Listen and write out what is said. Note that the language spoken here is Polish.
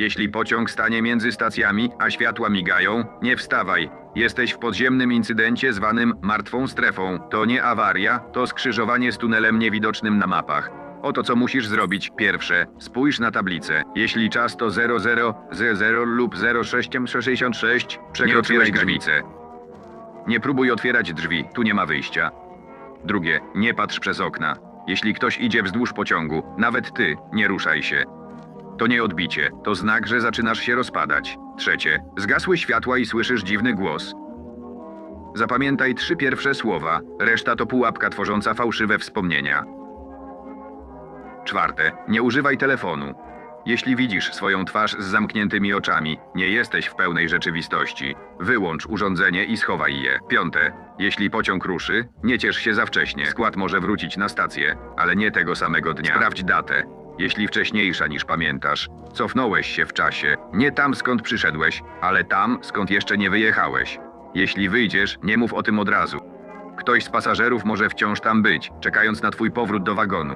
Jeśli pociąg stanie między stacjami, a światła migają, nie wstawaj. Jesteś w podziemnym incydencie zwanym martwą strefą. To nie awaria, to skrzyżowanie z tunelem niewidocznym na mapach. Oto co musisz zrobić. Pierwsze, spójrz na tablicę. Jeśli czas to 0000 lub 0666, przekroczyłeś granicę. Nie próbuj otwierać drzwi, tu nie ma wyjścia. Drugie, nie patrz przez okna. Jeśli ktoś idzie wzdłuż pociągu, nawet ty, nie ruszaj się. To nie odbicie, to znak, że zaczynasz się rozpadać. Trzecie, zgasły światła i słyszysz dziwny głos. Zapamiętaj trzy pierwsze słowa, reszta to pułapka tworząca fałszywe wspomnienia. Czwarte, nie używaj telefonu. Jeśli widzisz swoją twarz z zamkniętymi oczami, nie jesteś w pełnej rzeczywistości. Wyłącz urządzenie i schowaj je. Piąte, jeśli pociąg ruszy, nie ciesz się za wcześnie. Skład może wrócić na stację, ale nie tego samego dnia. Sprawdź datę. Jeśli wcześniejsza niż pamiętasz, cofnąłeś się w czasie. Nie tam skąd przyszedłeś, ale tam skąd jeszcze nie wyjechałeś. Jeśli wyjdziesz, nie mów o tym od razu. Ktoś z pasażerów może wciąż tam być, czekając na twój powrót do wagonu.